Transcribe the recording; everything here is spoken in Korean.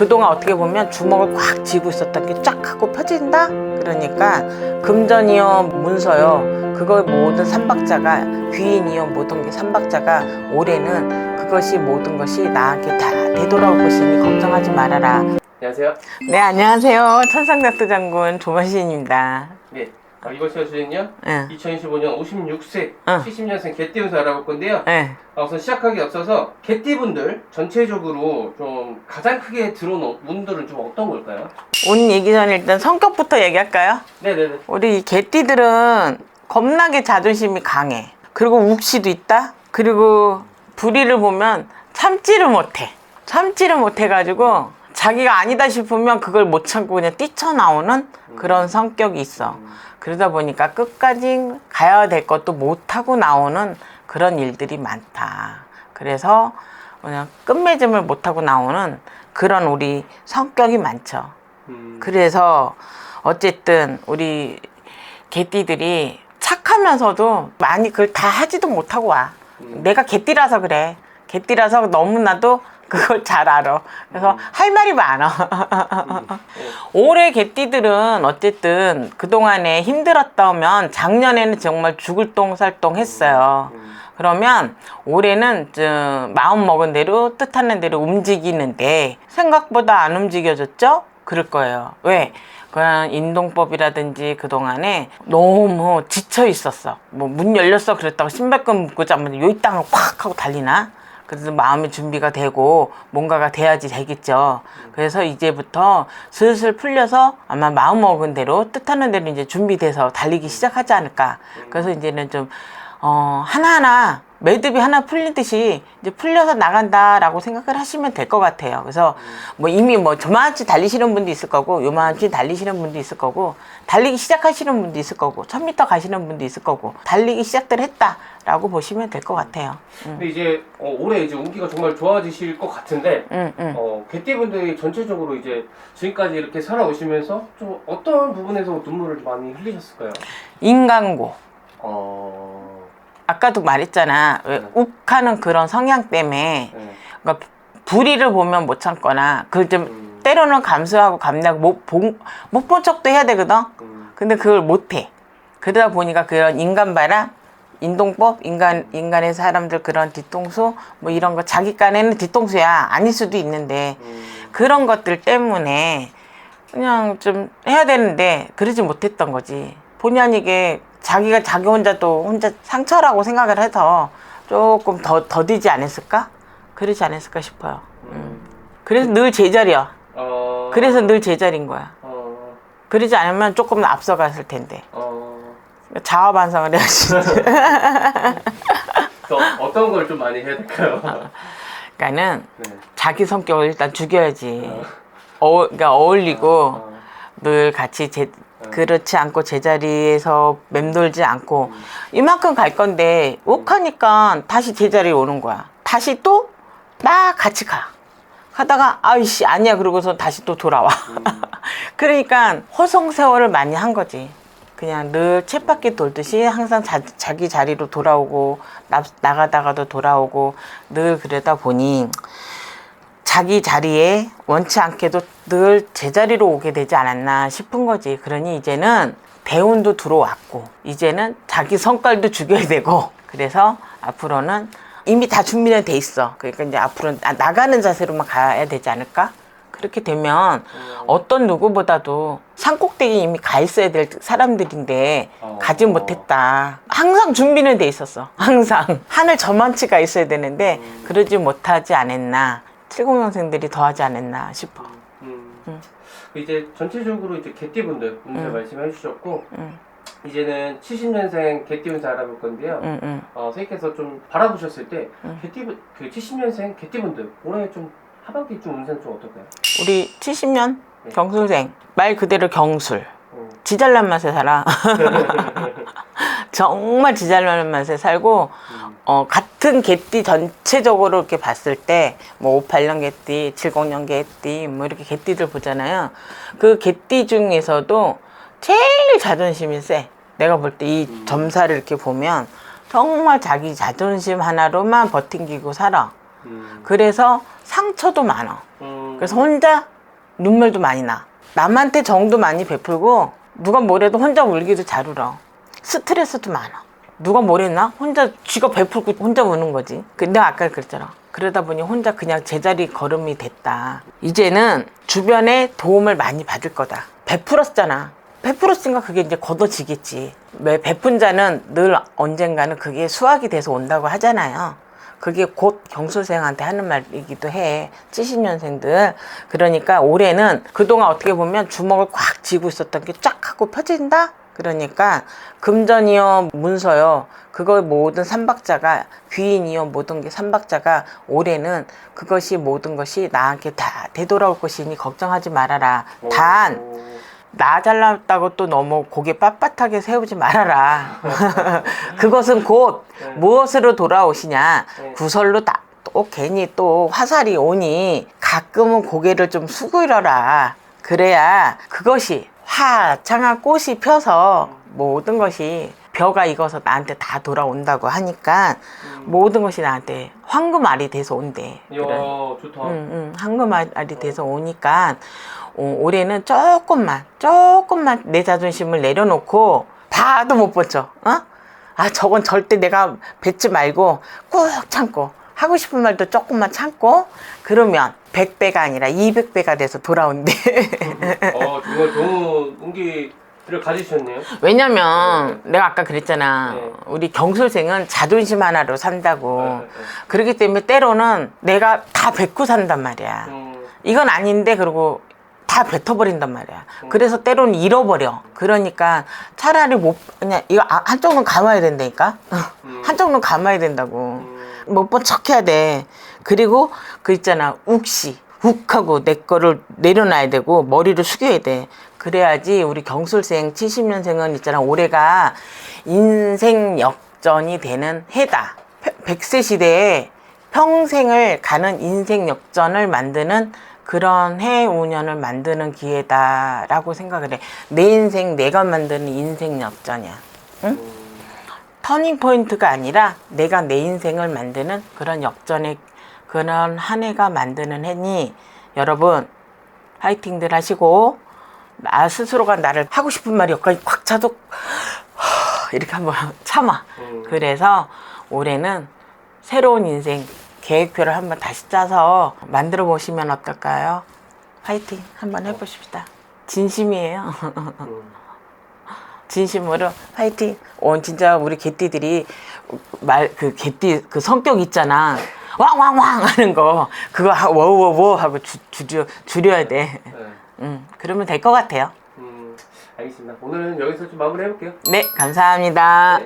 그동안 어떻게 보면 주먹을 꽉 쥐고 있었던 게 쫙 하고 펴진다? 그러니까 금전이요, 문서요, 그걸 모든 삼박자가 귀인이요, 모든 게 삼박자가 올해는 그것이 모든 것이 나에게 다 되돌아올 것이니 걱정하지 말아라. 안녕하세요. 네, 안녕하세요. 천상작두 장군 조마신입니다. 네. 어, 이번 시간은요. 응. 2025년 56세 응. 70년생 개띠운세 알아볼 건데요. 네. 어, 우선 시작하기 앞서서 개띠분들 전체적으로 좀 가장 크게 들어온 운들은 좀 어떤 걸까요? 온 얘기 전에 일단 성격부터 얘기할까요? 네네네. 우리 개띠들은 겁나게 자존심이 강해. 그리고 욱시도 있다. 그리고 불의를 보면 참지를 못해. 참지를 못해가지고 자기가 아니다 싶으면 그걸 못 참고 그냥 뛰쳐나오는 그런 성격이 있어. 그러다 보니까 끝까지 가야 될 것도 못 하고 나오는 그런 일들이 많다. 그래서 그냥 끝맺음을 못 하고 나오는 그런 우리 성격이 많죠. 음, 그래서 어쨌든 우리 개띠들이 착하면서도 많이 그걸 다 하지도 못하고 와. 음. 내가 개띠라서 그래. 개띠라서 너무나도 그걸 잘 알아. 그래서 할 말이 많아. 올해 개띠들은 어쨌든 그동안에 힘들었다면 작년에는 정말 죽을 똥살똥 했어요. 그러면 올해는 좀 마음 먹은 대로 뜻하는 대로 움직이는데 생각보다 안 움직여졌죠? 그럴 거예요. 왜? 그냥 인동법이라든지 그동안에 너무 지쳐 있었어. 뭐 문 열렸어 그랬다고 신발끈 묶고 자면 요이 땅을 콱 하고 달리나? 그래서 마음의 준비가 되고 뭔가가 돼야지 되겠죠. 그래서 이제부터 슬슬 풀려서 아마 마음 먹은 대로 뜻하는 대로 이제 준비돼서 달리기 시작하지 않을까. 그래서 이제는 좀 어, 하나하나 매듭이 하나 풀리듯이 이제 풀려서 나간다라고 생각을 하시면 될 것 같아요. 그래서 뭐 이미 뭐 저만치 달리시는 분도 있을 거고 요만치 달리시는 분도 있을 거고 달리기 시작하시는 분도 있을 거고 1000m 가시는 분도 있을 거고 달리기 시작들 했다라고 보시면 될 것 같아요. 음. 근데 이제 어, 올해 이제 운기가 정말 좋아지실 것 같은데 응, 응. 어, 개띠분들이 전체적으로 이제 지금까지 이렇게 살아오시면서 좀 어떤 부분에서 눈물을 많이 흘리셨을까요? 인간고. 어... 아까도 말했잖아. 왜 네. 욱하는 그런 성향 때문에 네. 그러니까 불의를 보면 못 참거나 그걸 좀 음. 때로는 감수하고 감내하고 못본 척도 해야 되거든. 음. 근데 그걸 못 해. 그러다 보니까 그런 인간 바람, 인동법, 인간 인간의 사람들 그런 뒤통수 뭐 이런 거 자기 깐에는 뒤통수야 아닐 수도 있는데 음. 그런 것들 때문에 그냥 좀 해야 되는데 그러지 못했던 거지. 본의 아니게 자기가 자기 혼자 또 혼자 상처라고 생각을 해서 조금 더 더디지 않았을까? 그러지 않았을까 싶어요. 음. 그래서 늘 제자리야. 어... 그래서 늘 제자리인 거야. 어... 그러지 않으면 조금 앞서갔을 텐데. 어... 자아 반성을 해야지. 또 어떤 걸 좀 많이 해야 될까요? 그러니까는 네. 자기 성격을 일단 죽여야지. 어. 어, 그러니까 어울리고 어. 늘 같이 제, 그렇지 않고 제자리에서 맴돌지 않고 이만큼 갈 건데 욱하니까 다시 제자리에 오는 거야. 다시 또나 같이 가. 하다가 아이씨 아니야 그러고서 다시 또 돌아와. 그러니까 허송 세월을 많이 한 거지. 그냥 늘 쳇바퀴 돌듯이 항상 자, 자기 자리로 돌아오고 나, 나가다가도 돌아오고 늘 그러다 보니 자기 자리에 원치 않게도 늘 제자리로 오게 되지 않았나 싶은 거지. 그러니 이제는 대운도 들어왔고, 이제는 자기 성깔도 죽여야 되고, 그래서 앞으로는 이미 다 준비는 돼 있어. 그러니까 이제 앞으로 나- 나가는 자세로만 가야 되지 않을까? 그렇게 되면 어떤 누구보다도 산꼭대기 이미 가 있어야 될 사람들인데 어. 가지 못했다. 항상 준비는 돼 있었어. 항상 하늘 저만치가 있어야 되는데 그러지 못하지 않았나. 70년생들이 더 하지 않았나 싶어. 음. 이제 전체적으로 이제 개띠분들 문제 음. 말씀해 주셨고 음. 이제는 70년생 개띠운세 알아볼 건데요. 응, 응. 어, 선생님께서 좀 바라보셨을 때 음. 개띠분 그 70년생 개띠분들 올해 좀 하반기 좀 운세는 좀 어떨까요? 우리 70년 네. 경술생 말 그대로 경술. 어. 지잘난 맛에 살아. 정말 지잘난 맛에 살고 음. 어, 같은 개띠 전체적으로 이렇게 봤을 때, 뭐, 58년 개띠, 70년 개띠, 뭐, 이렇게 개띠들 보잖아요. 그 개띠 중에서도 제일 자존심이 세. 내가 볼 때 이 점사를 이렇게 보면 정말 자기 자존심 하나로만 버팅기고 살아. 음. 그래서 상처도 많아. 음. 그래서 혼자 눈물도 많이 나. 남한테 정도 많이 베풀고 누가 뭐래도 혼자 울기도 잘 울어. 스트레스도 많아. 누가 뭐랬나? 혼자 쥐가 베풀고 혼자 우는 거지. 근데 아까 그랬잖아. 그러다 보니 혼자 그냥 제자리 걸음이 됐다. 이제는 주변에 도움을 많이 받을 거다. 베풀었잖아. 베풀었으니까 그게 이제 걷어지겠지. 왜 베푼 자는 늘 언젠가는 그게 수확이 돼서 온다고 하잖아요. 그게 곧 경수생한테 하는 말이기도 해. 70년생들. 그러니까 올해는 그동안 어떻게 보면 주먹을 꽉 쥐고 있었던 게 쫙 하고 펴진다? 그러니까 금전이요, 문서요, 그거 모든 삼박자가 귀인이요, 모든 게 삼박자가 올해는 그것이 모든 것이 나한테 다 되돌아올 것이니 걱정하지 말아라. 단, 오. 나 잘났다고 또 너무 고개 빳빳하게 세우지 말아라. 그것은 곧 네. 무엇으로 돌아오시냐. 네. 구설로 다, 또 괜히 또 화살이 오니 가끔은 고개를 좀 숙이러라. 그래야 그것이 화창한 꽃이 펴서 모든 것이 벼가 익어서 나한테 다 돌아온다고 하니까 모든 것이 나한테 황금알이 돼서 온대. 이야 좋다. 응, 응, 황금알이 돼서 오니까 어, 올해는 조금만 조금만 내 자존심을 내려놓고 봐도 못 버텨 어? 아 저건 절대 내가 뱉지 말고 꾹 참고 하고 싶은 말도 조금만 참고 그러면 100배가 아니라 200배가 돼서 돌아온대 어 정말 좋은 운기를 가지셨네요. 왜냐면 내가 아까 그랬잖아 네. 우리 경술생은 자존심 하나로 산다고 네, 네. 그렇기 때문에 때로는 내가 다 뱉고 산단 말이야 음, 이건 아닌데 그러고 다 뱉어버린단 말이야. 그래서 때로는 잃어버려. 그러니까 차라리 못 그냥 이거 아- 한쪽 눈 감아야 된다니까. 음. 한쪽 눈 감아야 된다고. 음, 못본 척해야 돼. 그리고 그 있잖아 욱시 욱하고 내 거를 내려놔야 되고 머리를 숙여야 돼. 그래야지 우리 경술생 70년생은 있잖아 올해가 인생 역전이 되는 해다. 100세 시대에 평생을 가는 인생 역전을 만드는 그런 해 5년을 만드는 기회다라고 생각을 해. 내 인생 내가 만드는 인생 역전이야. 음. 터닝 포인트가 아니라 내가 내 인생을 만드는 그런 역전의 그런 한 해가 만드는 해니 여러분 파이팅들 하시고 나 스스로가 나를 하고 싶은 말이 여기까지 꽉 차도 이렇게 한번 참아 음. 그래서 올해는 새로운 인생 계획표를 한번 다시 짜서 만들어 보시면 어떨까요? 파이팅 한번 해보십시다 진심이에요 음. 진심으로 화이팅. 어, 진짜 우리 개띠들이 말 그 개띠 그 성격 있잖아. 왕왕왕 하는 거 그거 하- 워워워 하고 주, 줄여 줄여야 돼. 네. 음, 그러면 될 것 같아요. 음, 알겠습니다. 오늘은 여기서 좀 마무리 해볼게요. 네, 감사합니다. 네.